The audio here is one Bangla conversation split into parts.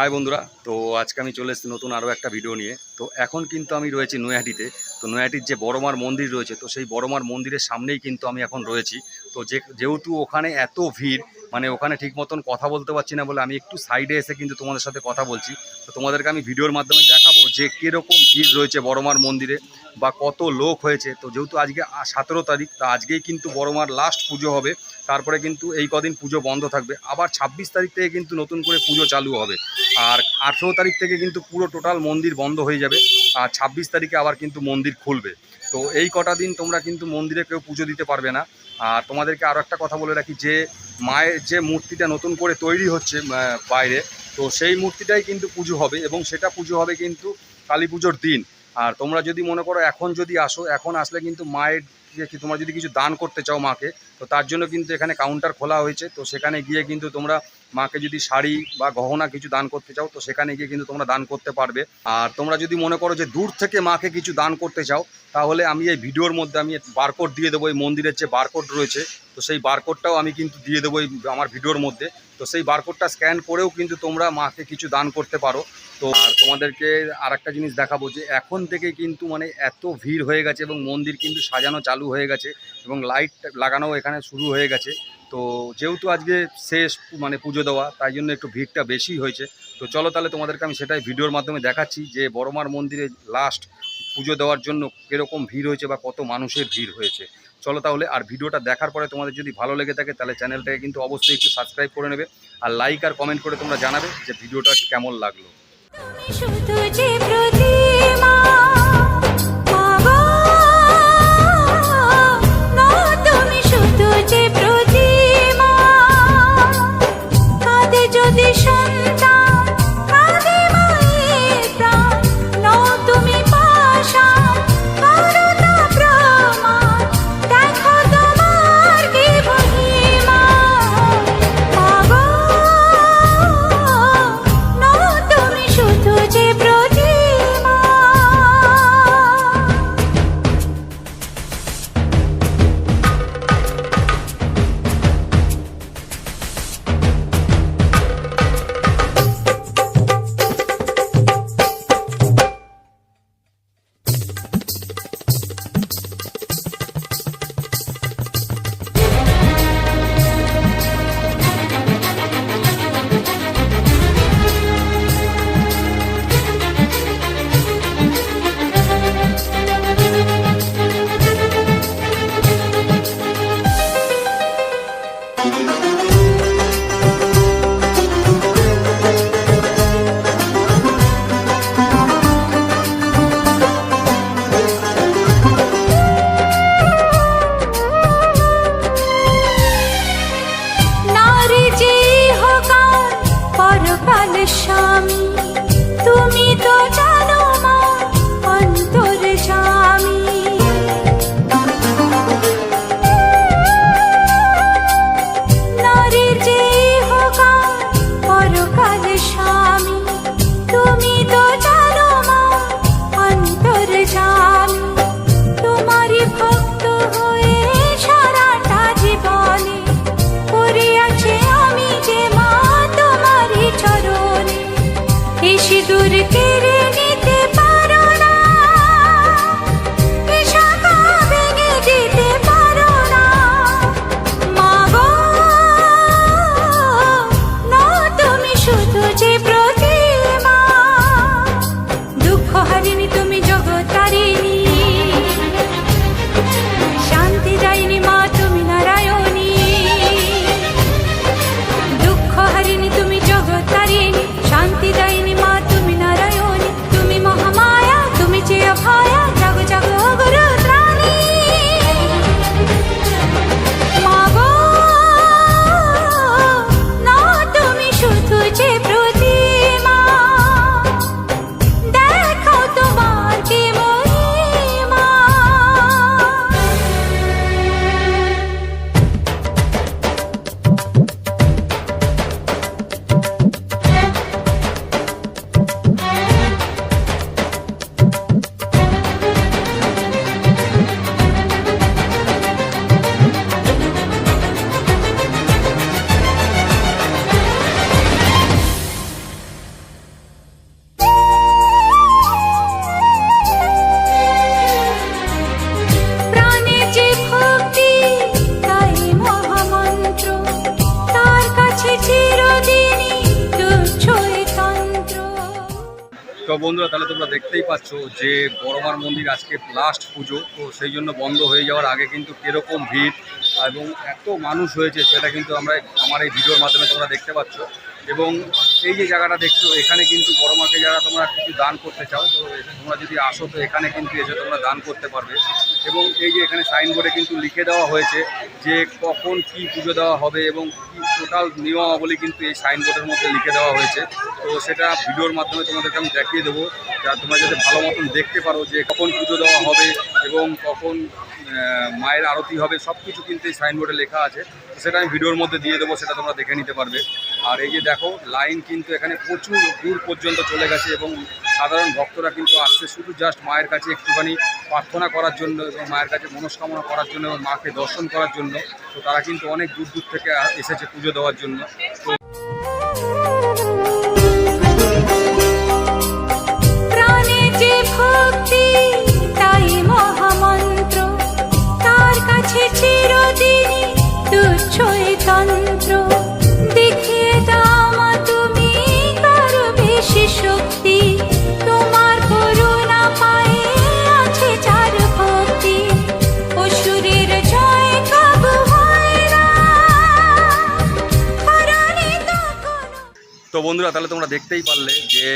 হাই বন্ধুরা, তো আজকে আমি চলে এসেছি নতুন আরও একটা ভিডিও নিয়ে। তো এখন কিন্তু আমি রয়েছি নৈহাটিতে। তো নৈহাটির যে বড়মার মন্দির রয়েছে, তো সেই বড়মার মন্দিরের সামনেই কিন্তু আমি এখন রয়েছি। তো যে, যেহেতু ওখানে এত ভিড় মানে ওখানে ঠিক মতন কথা বলতে পারছি না বলে আমি একটু সাইডে এসে কিন্তু তোমাদের সাথে কথা বলছি। তো তোমাদেরকে আমি ভিডিওর মাধ্যমে দেখাবো যে কীরকম ভিড় রয়েছে বড়মার মন্দিরে বা কত লোক হয়েছে। তো যেহেতু আজকে সতেরো তারিখ, তা আজকেই কিন্তু বড়মার লাস্ট পুজো হবে। তারপরে কিন্তু এই কদিন পুজো বন্ধ থাকবে। আবার ছাব্বিশ তারিখ থেকে কিন্তু নতুন করে পুজো চালু হবে। আর আঠেরো তারিখ থেকে কিন্তু পুরো টোটাল মন্দির বন্ধ হয়ে যাবে। আর ছাব্বিশ তারিখে আবার কিন্তু মন্দির খুলবে। তো এই কটা দিন তোমরা কিন্তু মন্দিরে কেউ পুজো দিতে পারবে না। আর তোমাদেরকে আরও একটা কথা বলে রাখি, যে মায়ের যে মূর্তিটা নতুন করে তৈরি হচ্ছে বাইরে, তো সেই মূর্তিটাই কিন্তু পুজো হবে এবং সেটা পুজো হবে কিন্তু কালী পুজোর দিন। আর তোমরা যদি মনে করো এখন যদি আসো, এখন আসলে কিন্তু মায়ের যে কি, তোমরা যদি কিছু দান করতে চাও মাকে, তো তার জন্য কিন্তু এখানে কাউন্টার খোলা হয়েছে। তো সেখানে গিয়ে কিন্তু তোমরা মাকে যদি শাড়ি বা গহনা কিছু দান করতে চাও, তো সেখানে গিয়ে কিন্তু তোমরা দান করতে পারবে। আর তোমরা যদি মনে করো যে দূর থেকে মাকে কিছু দান করতে চাও, তাহলে আমি এই ভিডিওর মধ্যে আমি বারকোড দিয়ে দেবো, এই মন্দিরের যে বারকোড রয়েছে, তো সেই বারকোডটাও আমি কিন্তু দিয়ে দেবো আমার ভিডিওর মধ্যে। তো সেই বারকোডটা স্ক্যান করেও কিন্তু তোমরা মাকে কিছু দান করতে পারো। তো আর তোমাদেরকে আর একটা জিনিস দেখাবো যে, এখন থেকে কিন্তু মানে এত ভিড় হয়ে গেছে এবং মন্দির কিন্তু সাজানো চালু হয়ে গেছে এবং লাইট লাগানো এখানে শুরু হয়ে গেছে। তো যেহেতু আজকে শেষ মানে পুজো দেওয়া, তাই জন্য একটু ভিড়টা বেশি হয়েছে। তো চলো তাহলে তোমাদেরকে আমি সেটাই ভিডিওর মাধ্যমে দেখাচ্ছি যে বড়মার মন্দিরে লাস্ট পুজো দেওয়ার জন্য কীরকম ভিড় হয়েছে বা কত মানুষের ভিড় হয়েছে। চলো তাহলে, আর ভিডিওটা দেখার পরে তোমাদের যদি ভালো লেগে থাকে, তাহলে চ্যানেলটাকে কিন্তু অবশ্যই একটু সাবস্ক্রাইব করে নেবে। আর লাইক আর কমেন্ট করে তোমরা জানাবে যে ভিডিওটা কেমন লাগল। তো বন্ধুরা, তাহলে তোমরা দেখতেই পাচ্ছ যে বড়মার মন্দির আজকে লাস্ট পুজো, তো সেই জন্য বন্ধ হয়ে যাওয়ার আগে কিন্তু কীরকম ভিড় এবং এত মানুষ হয়েছে সেটা কিন্তু আমরা আমার এই ভিডিওর মাধ্যমে তোমরা দেখতে পাচ্ছ। এবং এই যে জায়গাটা দেখছ, এখানে কিন্তু বড়মাকে যারা তোমরা কিছু দান করতে চাও, তো তোমরা যদি আসো, তো এখানে কিন্তু এসে তোমরা দান করতে পারবে। এবং এই যে এখানে সাইনবোর্ডে কিন্তু লিখে দেওয়া হয়েছে যে কখন কি পুজো দেওয়া হবে এবং কি টোটাল নিয়মাবলী কিন্তু এই সাইনবোর্ডের মধ্যে লিখে দেওয়া হয়েছে। তো সেটা ভিডিওর মাধ্যমে তোমাদেরকে আমি দেখিয়ে দেবো, যা তোমরা যাতে ভালো মতন দেখতে পারো যে কখন পুজো দেওয়া হবে এবং কখন মায়ের আরতি হবে সব কিছু কিন্তু এই সাইনবোর্ডে লেখা আছে। সেটা আমি ভিডিওর মধ্যে দিয়ে দেবো, সেটা তোমরা দেখে নিতে পারবে। আর এই যে দেখো, লাইন কিন্তু এখানে প্রচুর দূর পর্যন্ত চলে গেছে এবং সাধারণ ভক্তরা কিন্তু আসছে শুধু জাস্ট মায়ের কাছে একটুখানি প্রার্থনা করার জন্য এবং মায়ের কাছে মনস্কামনা করার জন্য এবং মাকে দর্শন করার জন্য। তো তারা কিন্তু অনেক দূর দূর থেকে এসেছে পুজো দেওয়ার জন্য। তো তো বন্ধুরা, তাহলে তোমরা দেখতেই পারলে যে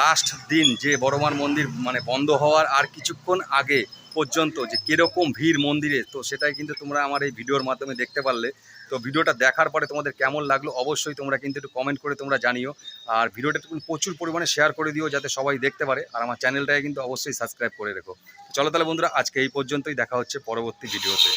লাস্ট দিন যে বড়মার মন্দির মানে বন্ধ হওয়ার আর কিছুক্ষণ আগে পর্যন্ত যে কীরকম ভিড় মন্দিরে, তো সেটাই কিন্তু তোমরা আমার এই ভিডিওর মাধ্যমে দেখতে পারলে। তো ভিডিওটা দেখার পরে তোমাদের কেমন লাগল অবশ্যই তোমরা কিন্তু একটু কমেন্ট করে তোমরা জানিও। আর ভিডিওটা তুমি প্রচুর পরিমাণে শেয়ার করে দিও যাতে সবাই দেখতে পারে। আর আমার চ্যানেলটাকে কিন্তু অবশ্যই সাবস্ক্রাইব করে রেখো। চলো তাহলে বন্ধুরা, আজকে এই পর্যন্তই, দেখা হচ্ছে পরবর্তী ভিডিওতে।